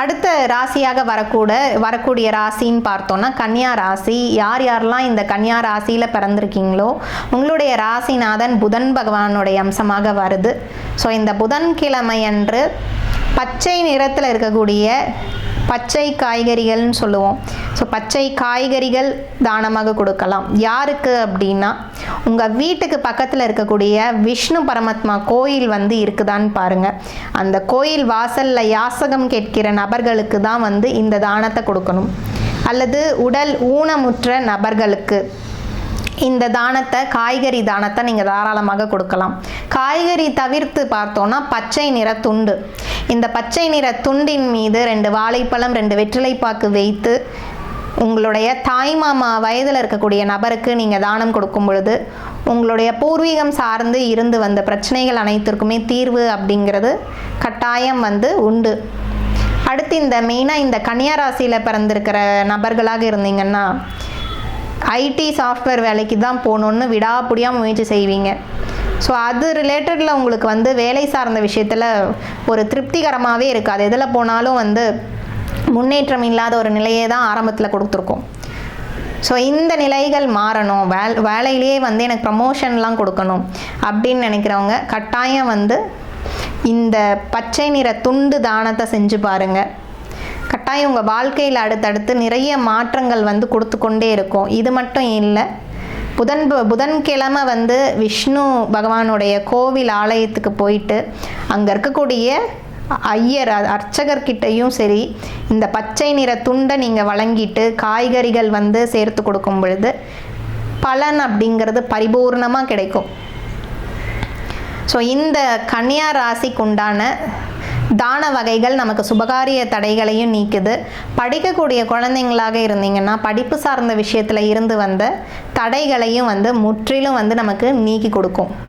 அடுத்த ராசியாக வரக்கூட வரக்கூடிய ராசின்னு பார்த்தோன்னா கன்னியா ராசி. யார் யாரெல்லாம் இந்த கன்னியா ராசியில் பிறந்திருக்கீங்களோ உங்களுடைய ராசிநாதன் புதன் பகவானுடைய அம்சமாக வருது. ஸோ இந்த புதன்கிழமை அன்று பச்சை நிறத்தில் இருக்கக்கூடிய பச்சை காய்கறிகள்னு சொல்லுவோம். ஸோ பச்சை காய்கறிகள் தானமாக கொடுக்கலாம். யாருக்கு அப்படின்னா உங்கள் வீட்டுக்கு பக்கத்தில் இருக்கக்கூடிய விஷ்ணு பரமாத்மா கோயில் வந்து இருக்குதான்னு பாருங்கள் அந்த கோயில் வாசலில் யாசகம் கேட்கிற நபர்களுக்கு தான் வந்து இந்த தானத்தை கொடுக்கணும். அல்லது உடல் ஊனமுற்ற நபர்களுக்கு இந்த தானத்தை காய்கறி தானத்தை நீங்கள் தாராளமாக கொடுக்கலாம். காய்கறி தவிர்த்து பார்த்தோன்னா பச்சை நிற துண்டு. இந்த பச்சை நிற துண்டின் மீது ரெண்டு வாழைப்பழம் ரெண்டு வெற்றிலைப்பாக்கு வைத்து உங்களுடைய தாய்மாமா வயதில் இருக்கக்கூடிய நபருக்கு நீங்கள் தானம் கொடுக்கும் பொழுது உங்களுடைய பூர்வீகம் சார்ந்து இருந்து வந்த பிரச்சனைகள் அனைத்திற்குமே தீர்வு அப்படிங்கிறது கட்டாயம் வந்து உண்டு. அடுத்து இந்த மெயினாக இந்த கன்னியா ராசியில் பிறந்திருக்கிற நபர்களாக இருந்தீங்கன்னா ஐடி சாஃப்ட்வேர் வேலைக்கு தான் போகணுன்னு விடாப்புடியாக முயற்சி செய்வீங்க. ஸோ அது ரிலேட்டடில் உங்களுக்கு வந்து வேலை சார்ந்த விஷயத்தில் ஒரு திருப்திகரமாகவே இருக்காது. எதில் போனாலும் வந்து முன்னேற்றம் இல்லாத ஒரு நிலையே தான் ஆரம்பத்தில் கொடுத்துருக்கோம். ஸோ இந்த நிலைகள் மாறணும். வேல் வேலையிலேயே வந்து எனக்கு ப்ரமோஷன்லாம் கொடுக்கணும் அப்படின்னு நினைக்கிறவங்க கட்டாயம் வந்து இந்த பச்சை நிற துண்டு தானத்தை செஞ்சு பாருங்கள் கட்டாயம் உங்கள் வாழ்க்கையில் அடுத்தடுத்து நிறைய மாற்றங்கள் வந்து கொடுத்து கொண்டே இருக்கும். இது மட்டும் இல்லை புதன் புதன்கிழமை வந்து விஷ்ணு பகவானுடைய கோவில் ஆலயத்துக்கு போயிட்டு அங்கே இருக்கக்கூடிய ஐயர் அர்ச்சகர்கிட்டையும் அர்ச்சகர்கிட்டயும் சரி இந்த பச்சை நிற துண்டை நீங்கள் வழங்கிட்டு காய்கறிகள் வந்து சேர்த்து கொடுக்கும் பொழுது பலன் அப்படிங்கிறது பரிபூர்ணமாக கிடைக்கும். ஸோ இந்த கன்னியா ராசிக்கு உண்டான தான வகைகள் நமக்கு சுபகாரிய தடைகளையும் நீக்குது. படிக்கக்கூடிய குழந்தைங்களாக இருந்தீங்கன்னா படிப்பு சார்ந்த விஷயத்தில் இருந்து வந்த தடைகளையும் வந்து முற்றிலும் வந்து நமக்கு நீக்கி கொடுக்கும்.